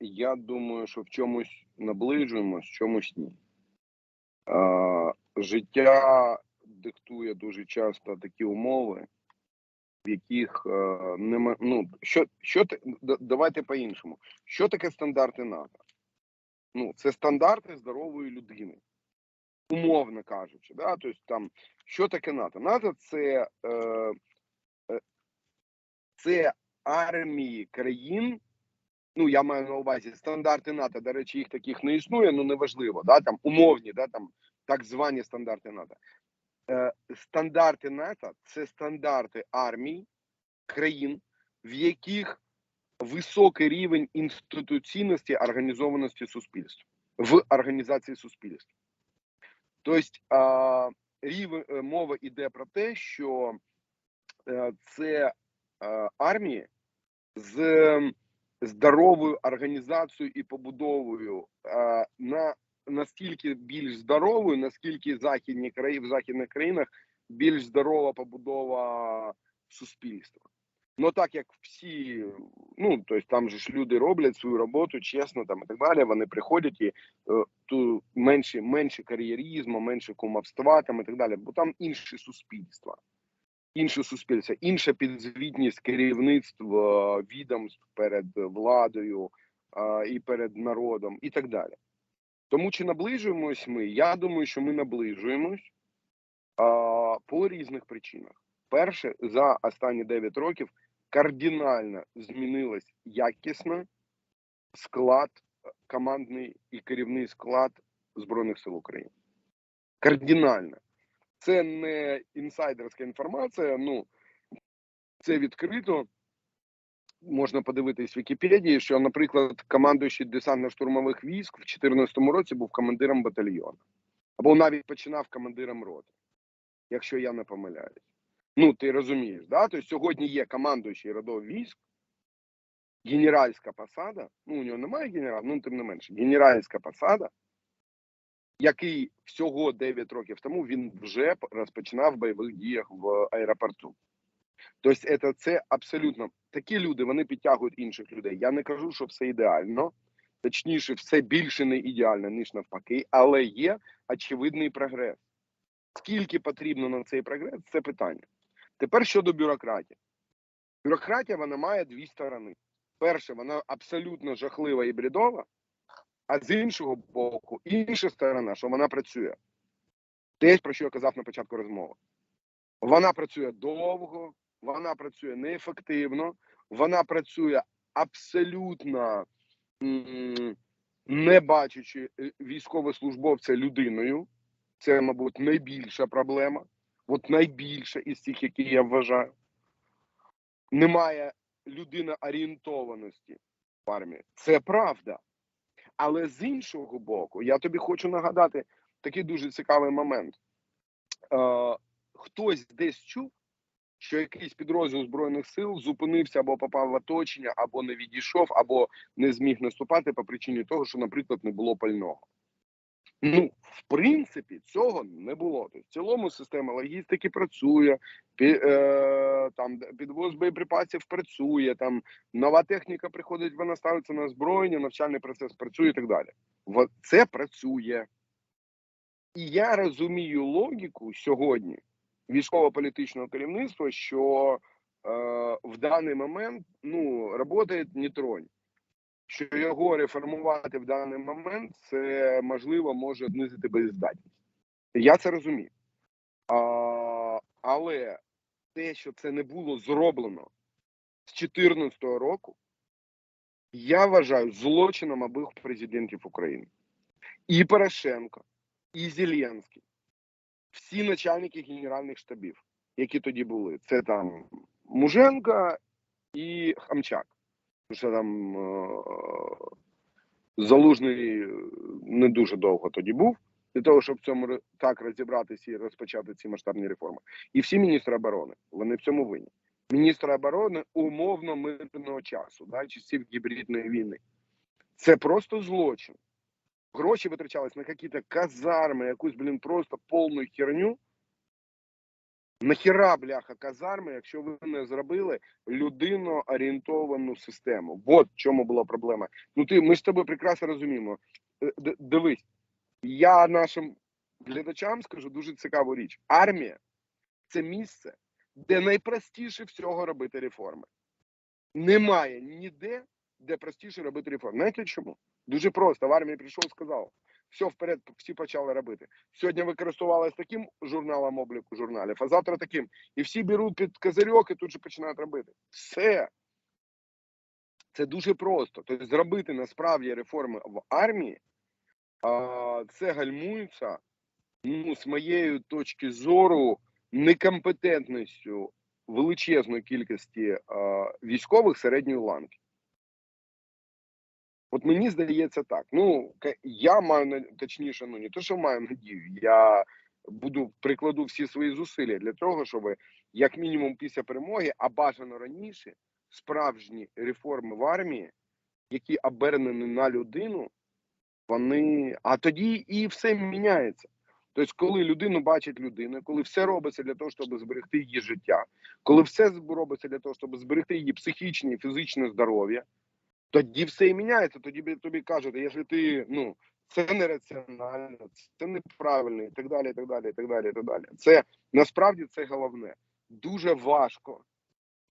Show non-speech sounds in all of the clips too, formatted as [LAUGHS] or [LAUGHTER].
я думаю, що в чомусь наближуємось, в чомусь ні. Е, життя диктує дуже часто такі умови, в яких е, нема. Ну, що, що давайте по-іншому. Що таке стандарти НАТО? Ну, це стандарти здорової людини, умовно кажучи. Да? Тобто, там, що таке НАТО? НАТО це, е, е, це армії країн. Ну, я маю на увазі стандарти НАТО. До речі, їх таких не існує, ну неважливо. Да? Там умовні, да? там так звані стандарти НАТО. Е, стандарти НАТО це стандарти армій країн, в яких високий рівень інституційності організованості суспільства в організації суспільства. Тобто рівень е, мова йде про те, що е, це е, армії з здоровою організацією і побудовою е, на наскільки більш здоровою, наскільки західні країни в західних країнах більш здорова побудова суспільства. Ну так як всі, ну тобто там же ж люди роблять свою роботу чесно, там і так далі. Вони приходять і е, ту менше, менше кар'єрізму, менше кумовства, там і так далі, бо там інше суспільство, інше суспільство, інша підзвітність керівництва відомств перед владою і перед народом, і так далі. Тому чи наближуємось ми? Я думаю, що ми наближуємось по різних причинах. Перше, за останні 9 років кардинально змінилась якісно склад, командний і керівний склад Збройних сил України. Кардинально. Це не інсайдерська інформація, ну це відкрито. Можна подивитись в Вікіпедії, що, наприклад, командуючий десантно-штурмових військ в 2014 році був командиром батальйону. Або навіть починав командиром роти, якщо я не помиляюсь. Ну, ти розумієш, да? Тобто сьогодні є командуючий родов військ, генеральська посада, ну, у нього немає генерала, ну, тим не менше, генеральська посада, який всього 9 років тому він вже розпочинав бойових діях в аеропорту. Тобто, це, це абсолютно такі люди, вони підтягують інших людей. Я не кажу, що все ідеально, точніше, все більше не ідеально, ніж навпаки, але є очевидний прогрес. Скільки потрібно на цей прогрес, це питання. Тепер щодо бюрократії. Бюрократія вона має дві сторони. Перше, вона абсолютно жахлива і бредова, а з іншого боку, інша сторона, що вона працює. Те, про що я казав на початку розмови. Вона працює довго, вона працює неефективно, вона працює абсолютно не бачачи е, військовослужбовця людиною. Це, мабуть, найбільша проблема. От найбільша із тих, які я вважаю. Немає людина орієнтованості в армії. Це правда. Але з іншого боку, я тобі хочу нагадати такий дуже цікавий момент. Е, хтось десь чув, що якийсь підрозділ Збройних сил зупинився або попав в оточення, або не відійшов, або не зміг наступати по причині того, що, наприклад, не було пального. Ну, в принципі, цього не було. Тобто, в цілому система логістики працює, пі, е, там підвоз боєприпасів працює, там нова техніка приходить, вона ставиться на озброєння, навчальний процес працює і так далі. Це працює. І я розумію логіку сьогодні військово-політичного керівництва, що е, в даний момент ну, працює не тронь. Що його реформувати в даний момент, це можливо може знизити боєздатність. Я це розумію. А, але те, що це не було зроблено з 2014 року, я вважаю злочином обох президентів України. І Порошенко, і Зеленський, всі начальники генеральних штабів, які тоді були, це там Муженко і Хамчак. Що там е, Залужний не дуже довго тоді був для того, щоб в цьому так розібратися і розпочати ці масштабні реформи. І всі міністри оборони вони в цьому винні. Міністр оборони умовно мирного часу, да, часів гібридної війни. Це просто злочин. Гроші витрачались на якісь казарми, якусь, блін, просто повну херню. Нахіра, бляха, казарми, якщо ви не зробили людино-орієнтовану систему. От в чому була проблема. Ну ти ми з тобою прекрасно розуміємо. Е, д- Дивись, я нашим глядачам скажу дуже цікаву річ. Армія це місце, де найпростіше всього робити реформи. Немає ніде, де простіше робити реформи. Знаєте чому? Дуже просто. В армії прийшов, сказав, все вперед, всі почали робити. Сьогодні використовувалися таким журналом обліку журналів, а завтра таким. І всі беруть під козирьок і тут же починають робити. Все. Це дуже просто. Тобто зробити насправді реформи в армії, це гальмується, ну, з моєї точки зору, некомпетентністю величезної кількості військових середньої ланки. От мені здається так. Ну, я маю точніше, ну не то, що маю [LAUGHS] надію, я буду прикладу всі свої зусилля для того, щоб як мінімум після перемоги, а бажано раніше, справжні реформи в армії, які обернені на людину, вони. А тоді і все міняється. Тобто, коли людину бачить людина, коли все робиться для того, щоб зберегти її життя, коли все робиться для того, щоб зберегти її психічне і фізичне здоров'я, тоді все і міняється. Тоді бі- тобі кажуть, якщо ти ну це нераціонально, це неправильно, і так далі, і так далі, і так далі, і так далі. Це насправді це головне. Дуже важко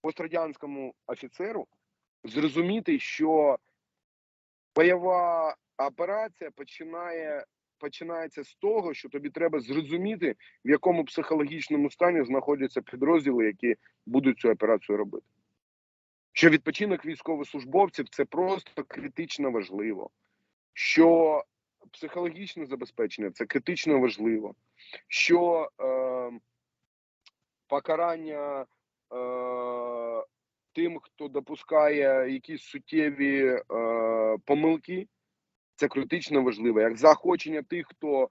пострадянському офіцеру зрозуміти, що бойова операція починає. Починається з того, що тобі треба зрозуміти, в якому психологічному стані знаходяться підрозділи, які будуть цю операцію робити. Що відпочинок військовослужбовців це просто критично важливо, що психологічне забезпечення це критично важливо, що е, покарання е, тим, хто допускає якісь суттєві е, помилки, це критично важливо. Як заохочення тих, хто е,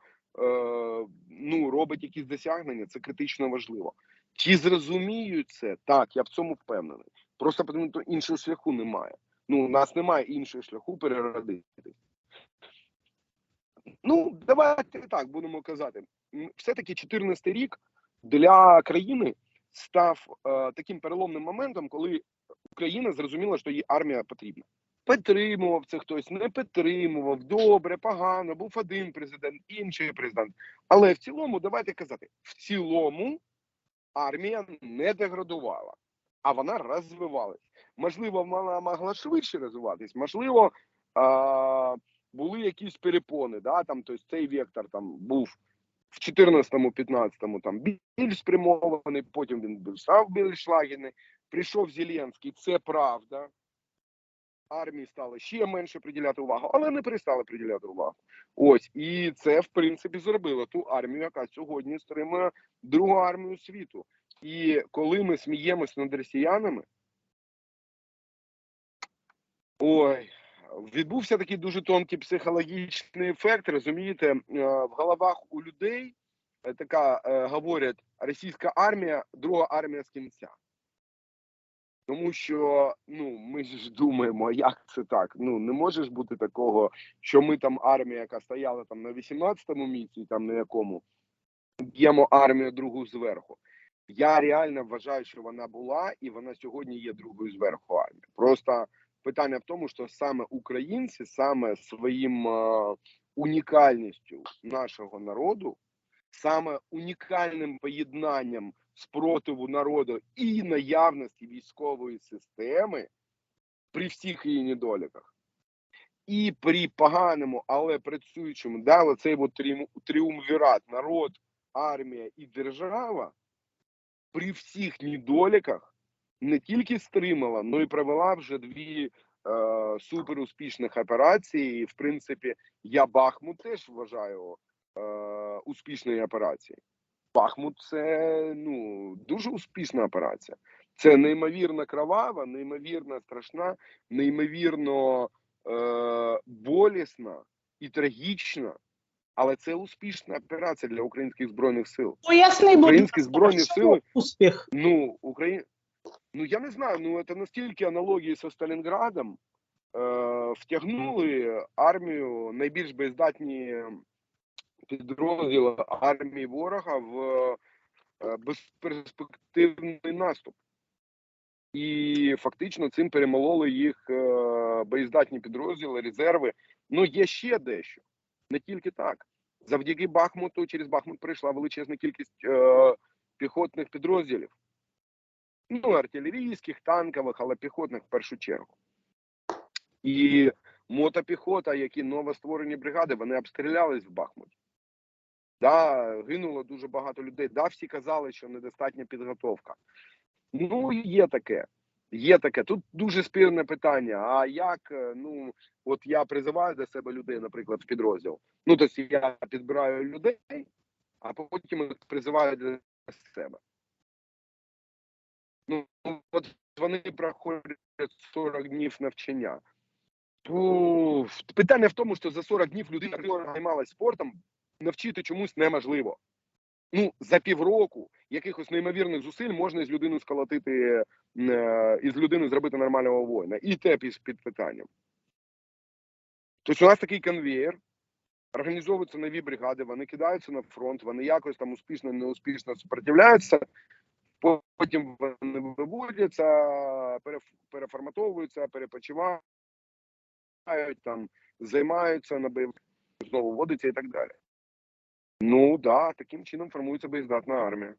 ну, робить якісь досягнення, це критично важливо. Чи зрозуміють це? Так, я в цьому впевнений. Просто тому що іншого шляху немає. Ну, у нас немає іншого шляху переродити. Ну, давайте так будемо казати. Все-таки 14 рік для країни став е, таким переломним моментом, коли Україна зрозуміла, що їй армія потрібна. Підтримував це хтось, не підтримував, добре, погано, був один президент, інший президент. Але в цілому, давайте казати, в цілому армія не деградувала, а вона розвивалась. Можливо, вона могла швидше розвиватись, можливо, а, були якісь перепони. Да? Там, тобто цей вектор там був в 14-15 там більш спрямований, потім він був став більш лагідний. Прийшов Зеленський, це правда. Армії стало ще менше приділяти увагу, але не перестали приділяти увагу. Ось і це в принципі зробило ту армію, яка сьогодні стримує другу армію світу. І коли ми сміємось над росіянами, ой, відбувся такий дуже тонкий психологічний ефект. Розумієте, Е, в головах у людей е, така е, говорять російська армія, друга армія з кінця. Тому що ну ми ж думаємо, як це так? Ну не може ж бути такого, що ми там армія, яка стояла там на 18-му місці, там на якому б'ємо армію другу зверху. Я реально вважаю, що вона була, і вона сьогодні є другою зверху армії. Просто питання в тому, що саме українці, саме своїм е, унікальністю нашого народу, саме унікальним поєднанням спротиву народу і наявності військової системи при всіх її недоліках, і при поганому, але працюючому, да, оцей от тріумвірат, народ, армія і держава при всіх недоліках не тільки стримала, але й провела вже дві е, суперуспішних операції. І, в принципі, я Бахмут теж вважаю е, успішною операцією. Бахмут це ну дуже успішна операція. Це неймовірно кровава, неймовірно страшна, неймовірно е, болісна і трагічна. Але це успішна операція для українських збройних сил. Поясни, будь Українські ласка, збройні сили успіх. Ну, Украї... ну я не знаю, ну це настільки аналогії зі Сталінградом е, втягнули армію найбільш боєздатні підрозділи армії ворога в е, безперспективний наступ. І фактично цим перемололи їх е, боєздатні підрозділи, резерви. Ну є ще дещо, не тільки так. Завдяки Бахмуту через Бахмут прийшла величезна кількість е, піхотних підрозділів. Ну, артилерійських, танкових, але піхотних в першу чергу. І мотопіхота, які новостворені бригади, вони обстрілялись в Бахмуті. Да, гинуло дуже багато людей. Да, всі казали, що недостатня підготовка. Ну, є таке. Є таке. Тут дуже спірне питання. А як, е, ну, от я призиваю до себе людей, наприклад, в підрозділ. Ну, тобто я підбираю людей, а потім призиваю до себе. Ну, от вони проходять 40 днів навчання. То питання в тому, що за 40 днів людина, займалася спортом, навчити чомусь неможливо. Ну, за півроку якихось неймовірних зусиль можна із людиною сколотити, е, із людини зробити нормального воїна. І те під, питанням. Тобто у нас такий конвеєр, організовуються нові бригади, вони кидаються на фронт, вони якось там успішно, неуспішно супротивляються, потім вони виводяться, переф- переформатовуються, перепочивають, там, займаються на бойових, знову вводиться і так далі. Ну да, таким чином формується боєздатна армія.